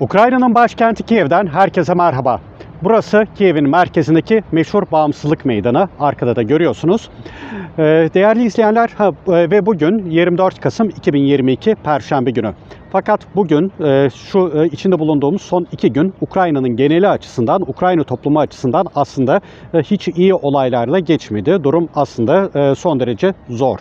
Ukrayna'nın başkenti Kiev'den herkese merhaba. Burası Kiev'in merkezindeki meşhur bağımsızlık meydanı. Arkada da görüyorsunuz. Ee, Değerli izleyenler e, ve bugün 24 Kasım 2022 Perşembe günü. Fakat bugün e, şu e, içinde bulunduğumuz son iki gün Ukrayna'nın geneli açısından, Ukrayna toplumu açısından aslında hiç iyi olaylarla geçmedi. Durum aslında son derece zor.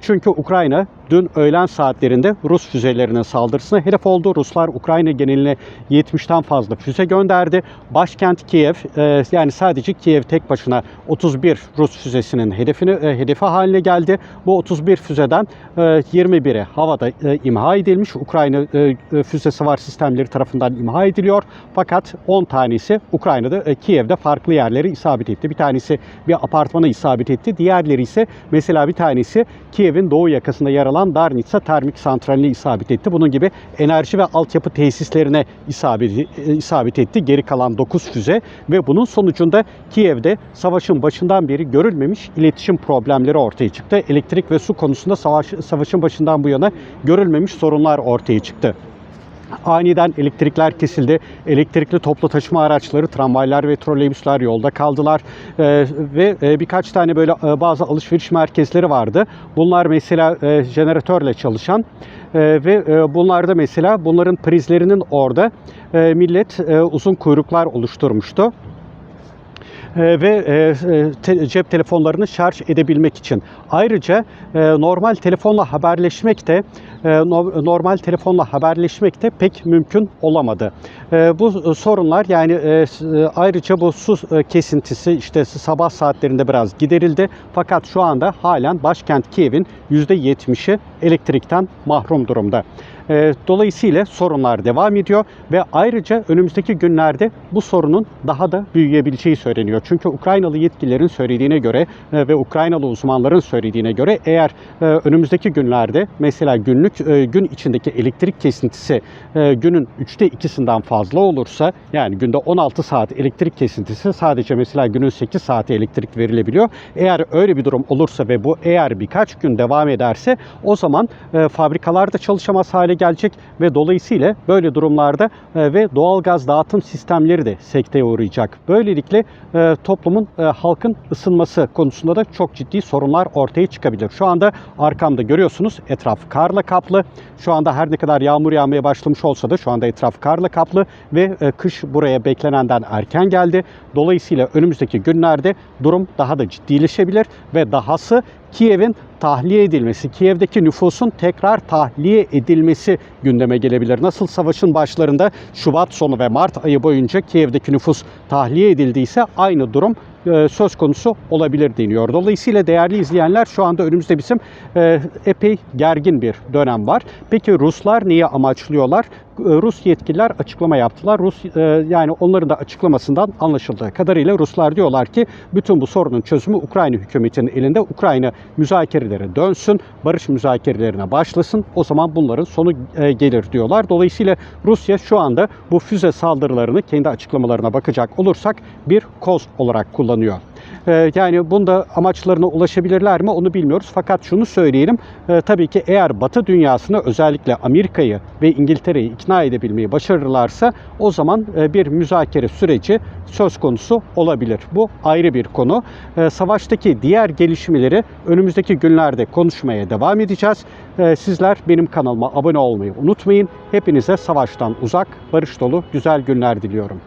Çünkü Ukrayna dün öğlen saatlerinde Rus füzelerinin saldırısına hedef oldu. Ruslar Ukrayna geneline 70'ten fazla füze gönderdi. Başkent Kiev e, yani sadece Kiev tek başına 31 Rus füzesinin hedefini e, hedefi haline geldi. Bu 31 füzeden e, 21'i havada e, imha edilmiş. Ukrayna e, e, füze savar sistemleri tarafından imha ediliyor. Fakat 10 tanesi Ukrayna'da e, Kiev'de farklı yerlere isabet etti. Bir tanesi bir apartmana isabet etti. Diğerleri ise mesela bir tanesi Kiev'in doğu yakasında yer alan Darnitsa termik santraline isabet etti. Bunun gibi enerji ve altyapı tesislerine isabet, e, isabet etti. Geri kalan 9 füze ve bunun sonucunda Kiev'de savaşın başından beri görülmemiş iletişim problemleri ortaya çıktı. Elektrik ve su konusunda savaş, savaşın başından bu yana görülmemiş sorunlar ortaya çıktı. Aniden elektrikler kesildi. Elektrikli toplu taşıma araçları, tramvaylar ve troleybüsler yolda kaldılar. Ee, ve e, birkaç tane böyle e, bazı alışveriş merkezleri vardı. Bunlar mesela e, jeneratörle çalışan e, ve e, bunlarda mesela bunların prizlerinin orada e, millet e, uzun kuyruklar oluşturmuştu. E, ve e, e, cep telefonlarını şarj edebilmek için. Ayrıca e, normal telefonla haberleşmek de no- normal telefonla haberleşmek de pek mümkün olamadı. Bu sorunlar yani ayrıca bu su kesintisi işte sabah saatlerinde biraz giderildi. Fakat şu anda halen başkent Kiev'in %70'i elektrikten mahrum durumda. Dolayısıyla sorunlar devam ediyor ve ayrıca önümüzdeki günlerde bu sorunun daha da büyüyebileceği söyleniyor. Çünkü Ukraynalı yetkililerin söylediğine göre e, ve Ukraynalı uzmanların söylediğine göre eğer e, önümüzdeki günlerde mesela günlük e, gün içindeki elektrik kesintisi günün üçte ikisinden fazla olursa yani günde 16 saat elektrik kesintisi sadece mesela günün 8 saati elektrik verilebiliyor. Eğer öyle bir durum olursa ve bu eğer birkaç gün devam ederse o zaman e, fabrikalar da çalışamaz hale gelecek ve dolayısıyla böyle durumlarda ve doğalgaz dağıtım sistemleri de sekteye uğrayacak. Böylelikle toplumun e, halkın ısınması konusunda da çok ciddi sorunlar ortaya çıkabilir. Şu anda arkamda görüyorsunuz etraf karla kaplı. Şu anda her ne kadar yağmur yağmaya başlamış olsa da şu anda etraf karla kaplı ve e, kış buraya beklenenden erken geldi. Dolayısıyla önümüzdeki günlerde durum daha da ciddileşebilir ve dahası Kiev'in tahliye edilmesi, Kiev'deki nüfusun tekrar tahliye edilmesi gündeme gelebilir. Nasıl savaşın başlarında Şubat sonu ve Mart ayı boyunca Kiev'deki nüfus tahliye edildiyse aynı durum e, söz konusu olabilir deniyor. Dolayısıyla değerli izleyenler şu anda önümüzde bizim e, epey gergin bir dönem var. Peki Ruslar niye amaçlıyorlar? E, Rus yetkililer açıklama yaptılar. Rus e, yani onların da açıklamasından anlaşıldığı kadarıyla Ruslar diyorlar ki bütün bu sorunun çözümü Ukrayna hükümetinin elinde. Ukrayna müzakerelere dönsün, barış müzakerelerine başlasın. O zaman bunların sonu e, gelir diyorlar. Dolayısıyla Rusya şu anda bu füze saldırılarını kendi açıklamalarına bakacak olursak bir koz olarak kullanıyor. E, Yani bunda amaçlarına ulaşabilirler mi onu bilmiyoruz. Fakat şunu söyleyelim. e, Tabii ki eğer Batı dünyasını özellikle Amerika'yı ve İngiltere'yi ikna edebilmeyi başarırlarsa o zaman e, bir müzakere süreci söz konusu olabilir. Bu ayrı bir konu. E, Savaştaki diğer gelişmeleri önümüzdeki günlerde konuşmaya devam edeceğiz. Sizler benim kanalıma abone olmayı unutmayın. Hepinize savaştan uzak, barış dolu güzel günler diliyorum.